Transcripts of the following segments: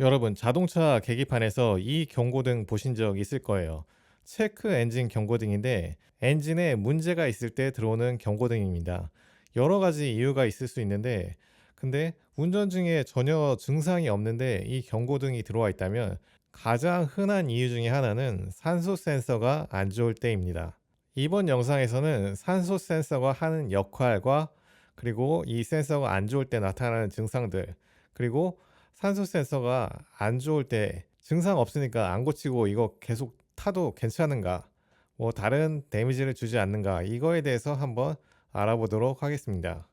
여러분 자동차 계기판에서 이 경고등 보신 적 있을 거예요. 체크 엔진 경고등인데 엔진에 문제가 있을 때 들어오는 경고등입니다. 여러 가지 이유가 있을 수 있는데 근데 운전 중에 전혀 증상이 없는데 이 경고등이 들어와 있다면 가장 흔한 이유 중에 하나는 산소 센서가 안 좋을 때입니다. 이번 영상에서는 산소 센서가 하는 역할과 그리고 이 센서가 안 좋을 때 나타나는 증상들 그리고 산소 센서가 안 좋을 때 증상 없으니까 안 고치고 이거 계속 타도 괜찮은가? 뭐 다른 데미지를 주지 않는가? 이거에 대해서 한번 알아보도록 하겠습니다.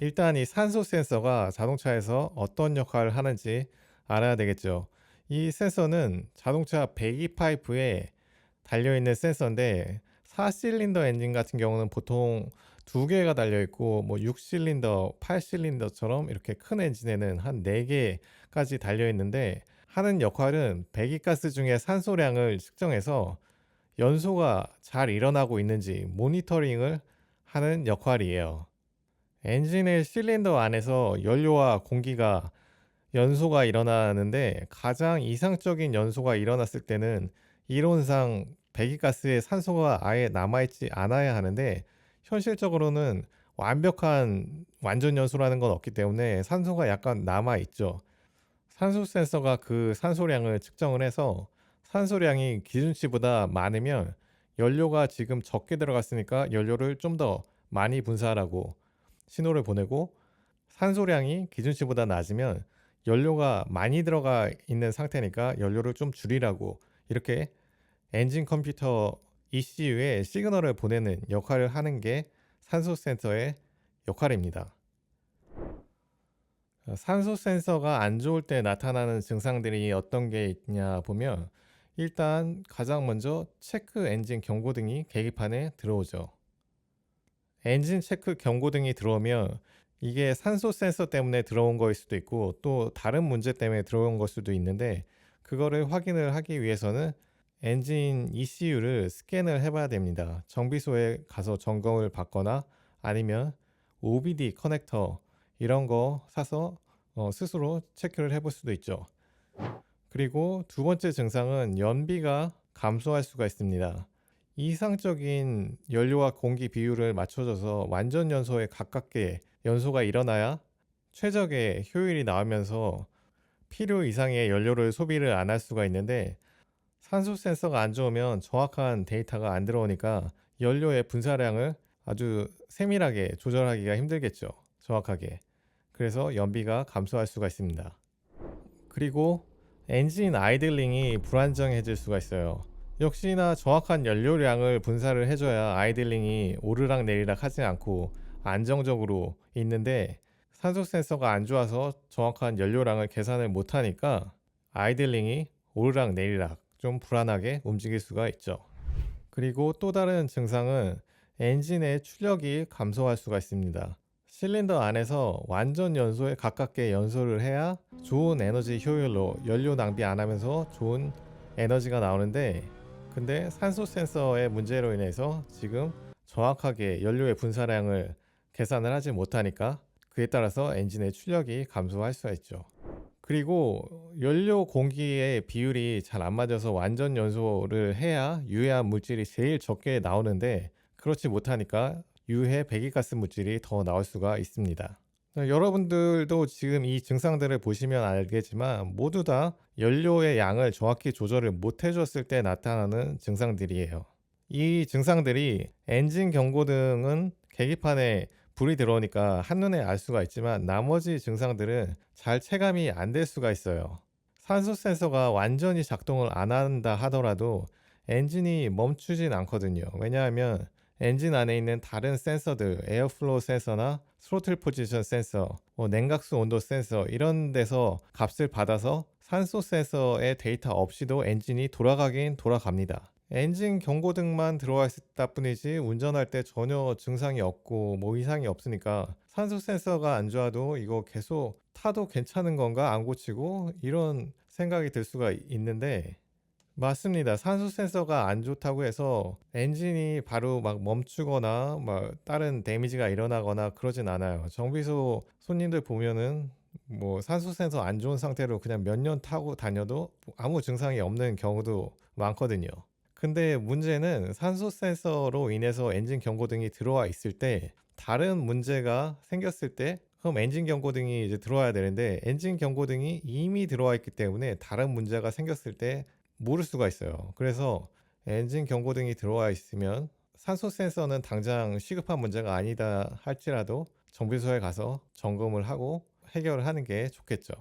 일단 이 산소 센서가 자동차에서 어떤 역할을 하는지 알아야 되겠죠. 이 센서는 자동차 배기 파이프에 달려있는 센서인데 4실린더 엔진 같은 경우는 보통 두 개가 달려 있고 뭐 6실린더, 8실린더처럼 이렇게 큰 엔진에는 한 4개까지 달려 있는데 하는 역할은 배기가스 중에 산소량을 측정해서 연소가 잘 일어나고 있는지 모니터링을 하는 역할이에요. 엔진의 실린더 안에서 연료와 공기가 연소가 일어나는데 가장 이상적인 연소가 일어났을 때는 이론상 배기가스에 산소가 아예 남아있지 않아야 하는데 현실적으로는 완벽한 완전 연소라는 건 없기 때문에 산소가 약간 남아 있죠. 산소 센서가 그 산소량을 측정을 해서 산소량이 기준치보다 많으면 연료가 지금 적게 들어갔으니까 연료를 좀 더 많이 분사하라고 신호를 보내고 산소량이 기준치보다 낮으면 연료가 많이 들어가 있는 상태니까 연료를 좀 줄이라고 이렇게 엔진 컴퓨터 ECU에 시그널을 보내는 역할을 하는 게 산소 센서의 역할입니다. 어, 산소 센서가 안 좋을 때 나타나는 증상들이 어떤 게 있냐 보면 일단 가장 먼저 체크 엔진 경고등이 계기판에 들어오죠. 엔진 체크 경고등이 들어오면 이게 산소 센서 때문에 들어온 거일 수도 있고 또 다른 문제 때문에 들어온 걸 수도 있는데 그거를 확인을 하기 위해서는 엔진 ECU를 스캔을 해봐야 됩니다. 정비소에 가서 점검을 받거나 아니면 OBD 커넥터 이런 거 사서 어, 스스로 체크를 해볼 수도 있죠. 그리고 두 번째 증상은 연비가 감소할 수가 있습니다. 이상적인 연료와 공기 비율을 맞춰줘서 완전 연소에 가깝게 연소가 일어나야 최적의 효율이 나오면서 필요 이상의 연료를 소비를 안 할 수가 있는데 산소 센서가 안 좋으면 정확한 데이터가 안 들어오니까 연료의 분사량을 아주 세밀하게 조절하기가 힘들겠죠. 정확하게. 그래서 연비가 감소할 수가 있습니다. 그리고 엔진 아이들링이 불안정해질 수가 있어요. 역시나 정확한 연료량을 분사를 해줘야 아이들링이 오르락 내리락 하지 않고 안정적으로 있는데 산소 센서가 안 좋아서 정확한 연료량을 계산을 못하니까 아이들링이 오르락 내리락 좀 불안하게 움직일 수가 있죠. 그리고 또 다른 증상은 엔진의 출력이 감소할 수가 있습니다. 실린더 안에서 완전 연소에 가깝게 연소를 해야 좋은 에너지 효율로 연료 낭비 안 하면서 좋은 에너지가 나오는데 근데 산소 센서의 문제로 인해서 지금 정확하게 연료의 분사량을 계산을 하지 못하니까 그에 따라서 엔진의 출력이 감소할 수가 있죠. 그리고 연료 공기의 비율이 잘 안 맞아서 완전 연소를 해야 유해한 물질이 제일 적게 나오는데 그렇지 못하니까 유해 배기가스 물질이 더 나올 수가 있습니다. 여러분들도 지금 이 증상들을 보시면 알겠지만 모두 다 연료의 양을 정확히 조절을 못 해줬을 때 나타나는 증상들이에요. 이 증상들이 엔진 경고등은 계기판에 불이 들어오니까 한눈에 알 수가 있지만 나머지 증상들은 잘 체감이 안 될 수가 있어요. 산소 센서가 완전히 작동을 안 한다 하더라도 엔진이 멈추진 않거든요. 왜냐하면 엔진 안에 있는 다른 센서들, 에어플로우 센서나 스로틀 포지션 센서, 뭐 냉각수 온도 센서 이런 데서 값을 받아서 산소 센서의 데이터 없이도 엔진이 돌아가긴 돌아갑니다. 엔진 경고등만 들어와 있다 뿐이지 운전할 때 전혀 증상이 없고 뭐 이상이 없으니까 산소 센서가 안 좋아도 이거 계속 타도 괜찮은 건가 안 고치고 이런 생각이 들 수가 있는데 맞습니다. 산소 센서가 안 좋다고 해서 엔진이 바로 막 멈추거나 막 다른 데미지가 일어나거나 그러진 않아요. 정비소 손님들 보면은 뭐 산소 센서 안 좋은 상태로 그냥 몇 년 타고 다녀도 아무 증상이 없는 경우도 많거든요. 근데 문제는 산소 센서로 인해서 엔진 경고등이 들어와 있을 때 다른 문제가 생겼을 때 그럼 엔진 경고등이 이제 들어와야 되는데 엔진 경고등이 이미 들어와 있기 때문에 다른 문제가 생겼을 때 모를 수가 있어요. 그래서 엔진 경고등이 들어와 있으면 산소 센서는 당장 시급한 문제가 아니다 할지라도 정비소에 가서 점검을 하고 해결을 하는 게 좋겠죠.